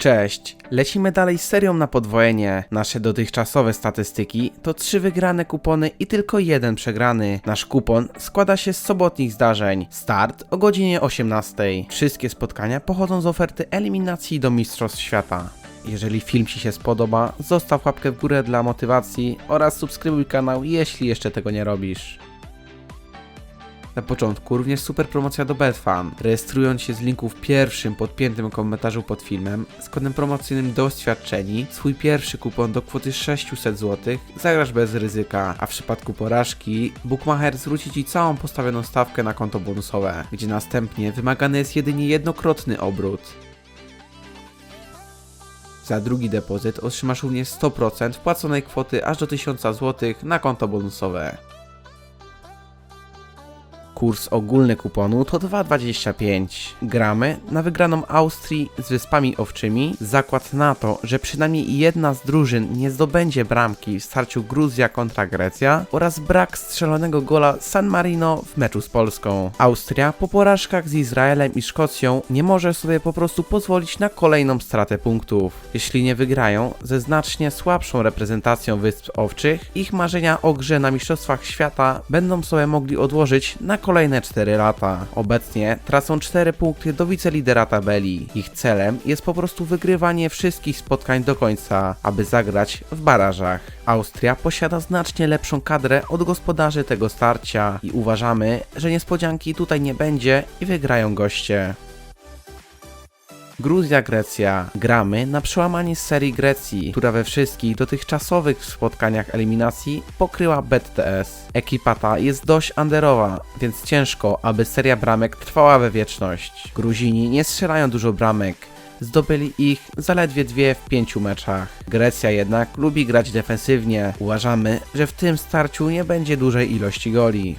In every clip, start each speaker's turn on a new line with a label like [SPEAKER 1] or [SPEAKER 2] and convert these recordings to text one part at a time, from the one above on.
[SPEAKER 1] Cześć, lecimy dalej serią na podwojenie. Nasze dotychczasowe statystyki to trzy wygrane kupony i tylko jeden przegrany. Nasz kupon składa się z sobotnich zdarzeń. Start o godzinie 18. Wszystkie spotkania pochodzą z oferty eliminacji do Mistrzostw Świata. Jeżeli film Ci się spodoba, zostaw łapkę w górę dla motywacji oraz subskrybuj kanał, jeśli jeszcze tego nie robisz. Na początku również super promocja do Betfan. Rejestrując się z linku w pierwszym podpiętym komentarzu pod filmem z kodem promocyjnym doświadczeni, swój pierwszy kupon do kwoty 600 zł zagrasz bez ryzyka, a w przypadku porażki Bookmacher zwróci Ci całą postawioną stawkę na konto bonusowe, gdzie następnie wymagany jest jedynie jednokrotny obrót. Za drugi depozyt otrzymasz również 100% wpłaconej kwoty aż do 1000 zł na konto bonusowe. Kurs ogólny kuponu to 2,25. Gramy na wygraną Austrii z Wyspami Owczymi. Zakład na to, że przynajmniej jedna z drużyn nie zdobędzie bramki w starciu Gruzja kontra Grecja oraz brak strzelonego gola San Marino w meczu z Polską. Austria po porażkach z Izraelem i Szkocją nie może sobie po prostu pozwolić na kolejną stratę punktów. Jeśli nie wygrają ze znacznie słabszą reprezentacją Wysp Owczych, ich marzenia o grze na Mistrzostwach Świata będą sobie mogli odłożyć na kolejne 4 lata. Obecnie tracą 4 punkty do wicelidera tabeli. Ich celem jest po prostu wygrywanie wszystkich spotkań do końca, aby zagrać w barażach. Austria posiada znacznie lepszą kadrę od gospodarzy tego starcia i uważamy, że niespodzianki tutaj nie będzie i wygrają goście. Gruzja, Grecja. Gramy na przełamanie serii Grecji, która we wszystkich dotychczasowych spotkaniach eliminacji pokryła BTS. Ekipa ta jest dość underowa, więc ciężko, aby seria bramek trwała we wieczność. Gruzini nie strzelają dużo bramek. Zdobyli ich zaledwie dwie w pięciu meczach. Grecja jednak lubi grać defensywnie. Uważamy, że w tym starciu nie będzie dużej ilości goli.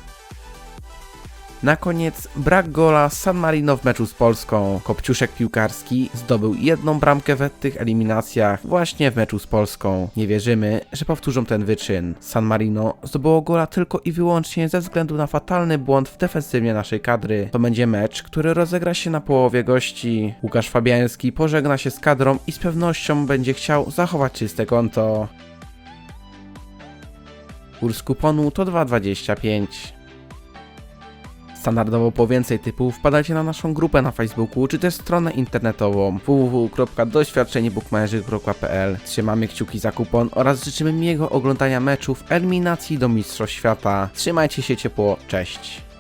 [SPEAKER 1] Na koniec brak gola San Marino w meczu z Polską. Kopciuszek piłkarski zdobył jedną bramkę w tych eliminacjach właśnie w meczu z Polską. Nie wierzymy, że powtórzą ten wyczyn. San Marino zdobyło gola tylko i wyłącznie ze względu na fatalny błąd w defensywie naszej kadry. To będzie mecz, który rozegra się na połowie gości. Łukasz Fabiański pożegna się z kadrą i z pewnością będzie chciał zachować czyste konto. Kurs kuponu to 2,25. Standardowo po więcej typów wpadajcie na naszą grupę na Facebooku, czy też stronę internetową www.doświadczeniebookmacherzy.pl Trzymamy kciuki za kupon oraz życzymy miłego oglądania meczów eliminacji do Mistrzostw Świata. Trzymajcie się ciepło, cześć!